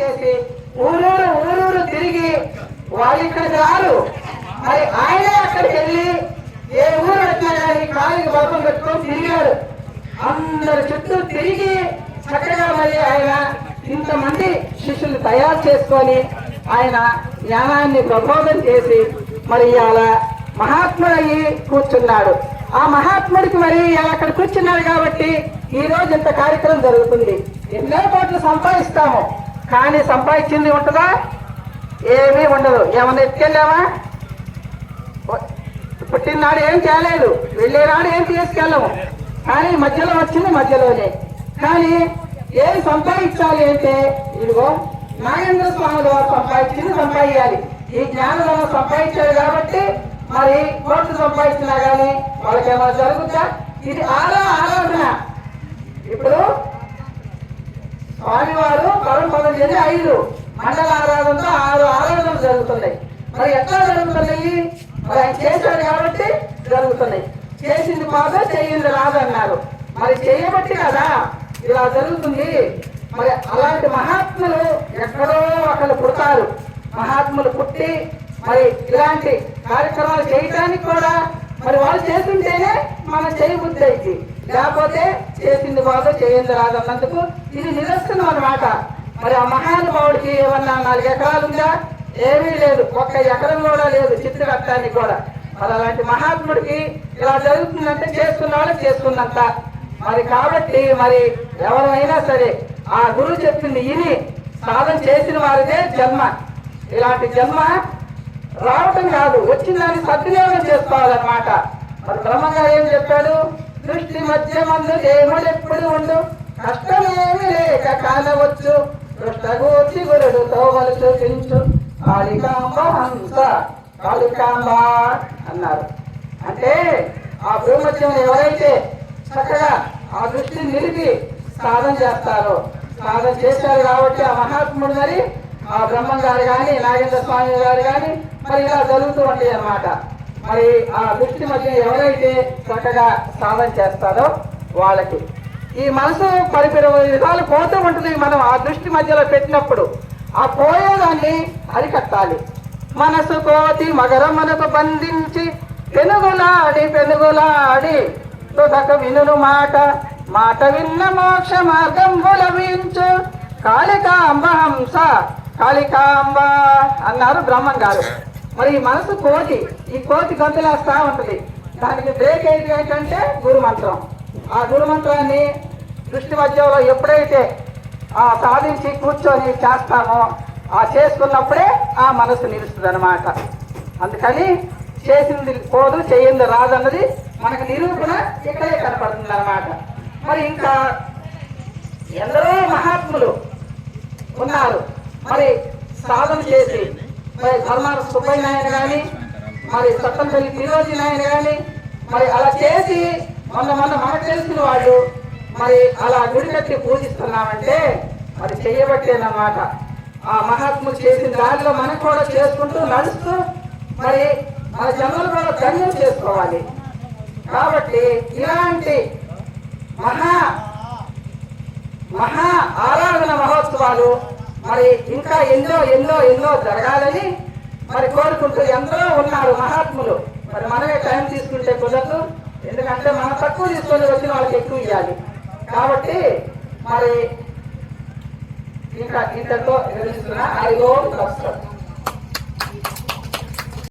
చేసి ఊరూరు ఊరూరు తిరిగి వాళ్ళు ఇక్కడ రారు. మరి ఆయనే అక్కడికి వెళ్ళి ఏ ఊరు వచ్చినా కాలికి బలం పెట్టుకొని తిరిగాడు. అందరి చుట్టూ తిరిగి చక్కగా మరి ఆయన ఇంతమంది శిష్యులు తయారు చేసుకొని ఆయన జ్ఞానాన్ని ప్రబోధం చేసి మరి ఇవాళ మహాత్ముడయ్యి కూర్చున్నాడు. ఆ మహాత్ముడికి మరి అక్కడ కూర్చున్నాడు కాబట్టి ఈ రోజు ఇంత కార్యక్రమం జరుగుతుంది. ఎన్నో కోట్లు సంపాదిస్తాము. కానీ సంపాదించింది ఉంటుందా? ఏమీ ఉండదు. ఏమన్నా ఎత్తుకెళ్ళామా పుట్టిననాడు ఏం చేయలేదు. వెళ్ళేనాడు ఏం తీసుకెళ్ళము. కానీ మధ్యలో వచ్చింది మధ్యలోనే. కానీ ఏం సంపాదించాలి అంటే ఇదిగో నాగేంద్ర స్వామి ద్వారా సంపాదించింది సంపాదించాలి. ఈ జ్ఞానం సంపాదించారు కాబట్టి మరి కోట్లు సంపాదించినా కానీ వాళ్ళకి ఏమైనా జరుగుతా ఇది ఆలో ఆలోచన. ఇప్పుడు స్వామివారు పరం పదం చేసి ఐదు. మండల ఆరాధనతో ఆరు ఆరాధనలు జరుగుతున్నాయి. మరి ఎట్లా జరుగుతున్నాయి? మరి ఆయన చేశాడు కాబట్టి జరుగుతున్నాయి. చేసింది మాత్రం చేయింది రాదన్నారు మరి చేయబట్టి కదా ఇలా జరుగుతుంది. మరి అలాంటి మహాత్ములు ఎక్కడో అక్కడ పుడతారు. మహాత్ములు పుట్టి మరి ఇలాంటి కార్యక్రమాలు చేయటానికి కూడా మరి వాళ్ళు చేస్తుంటేనే మనం చేయబుద్ధి అయితే లేకపోతే చేసింది బాధ చేయింది రాదు అన్నందుకు ఇది నిదర్శనం అనమాట మరి ఆ మహానుభావుడికి ఏమన్నా నాలుగు ఎకరాలు ఉందా? ఏమీ లేదు. ఒక్క ఎకరం కూడా లేదు చిత్రకట్టానికి కూడా. మరి అలాంటి మహాత్ముడికి ఇలా జరుగుతుందంటే చేసుకున్న వాళ్ళు చేసుకున్నంత మరి కాబట్టి మరి ఎవరైనా సరే ఆ గురువు చెప్పింది ఇని సాధన చేసిన వారిదే జన్మ. ఇలాంటి జన్మ రావటం కాదు. వచ్చిన దాన్ని సద్వినియోగం చేసుకోవాలన్నమాట. మరి బ్రహ్మంగా ఏం చెప్పాడు? దృష్టి మధ్య మందు దేవుడు ఉండు? కష్టమేమి లేక కానవచ్చు దృష్టగూర్చి గురుడు తోమలు చూపించు. కాళికాంబ హంస కాళికాంబ అన్నారు. అంటే ఆ భూమధ్యం ఎవరైతే చక్కగా ఆ దృష్టిని నిలిపి సాధన చేస్తారో సాధన చేశారు కాబట్టి ఆ మహాత్ముడు మరి ఆ బ్రహ్మం గారు కానీ నాగేంద్ర స్వామి గారు కానీ మరి ఇలా జరుగుతూ ఉంటాయి అన్నమాట మరి ఆ దృష్టి మధ్య ఎవరైతే చక్కగా సాధన చేస్తారో వాళ్ళకి. ఈ మనసు పరిపరి విధాలు పోతూ ఉంటుంది. మనం ఆ దృష్టి మధ్యలో పెట్టినప్పుడు ఆ పోయేదాన్ని అరికట్టాలి. మనసు కోతి మనకు బంధించి పెనుగులాడి పెనుగులాడి తుదక వినును మాట. మాట విన్న మోక్ష మార్గం బులవించు. కాళికాంబ హంస కాళికాంబ అన్నారు బ్రహ్మం గారు. మరి ఈ మనసు కోతి ఈ కోతి గంతులేస్తా ఉంటుంది. దానికి బ్రేక్ ఏంటి ఏంటంటే గురు మంత్రం ఆ గురు మంత్రాన్ని దృష్టి మధ్యలో ఎప్పుడైతే ఆ సాధించి కూర్చొని చేస్తామో ఆ చేసుకున్నప్పుడే ఆ మనసు నిలుస్తుంది అనమాట అందుకని చేసింది పోదు చేయింది రాదన్నది మనకు నిరూపణ ఇక్కడే కనపడుతుంది అనమాట మరి ఇంకా ఎందరో మహాత్ములు ఉన్నారు. మరి సాధన చేసి మరి ధర్మాన సుబ్బయ్య నాయన కానీ మరి సత్తంపల్లి త్రిరోజీ నాయన కానీ మరి అలా చేసి మొన్న మొన్న మనకు తెలిసిన వాళ్ళు మరి అలా గుడి కట్టి పూజిస్తున్నామంటే మరి చేయబట్టేనమాట. ఆ మహాత్ములు చేసిన దారిలో మనం కూడా చేసుకుంటూ నడుస్తూ మరి మన జన్మలు కూడా ధన్యం చేసుకోవాలి. కాబట్టి ఇలాంటి మహా మహా ఆరాధన మహోత్సవాలు మరి ఇంకా ఎన్నో ఎన్నో ఎన్నో జరగాలని మరి కోరుకుంటూ ఎందరో ఉన్నారు మహాత్ములు. మరి మనమే టైం తీసుకుంటే కుదరదు. ఎందుకంటే మనం తక్కువ తీసుకొని వచ్చిన వాళ్ళకి ఎక్కువ ఇవ్వాలి. కాబట్టి మరి ఇంకా ఇంతతో నిలుస్తున్నా ఐదో కష్టం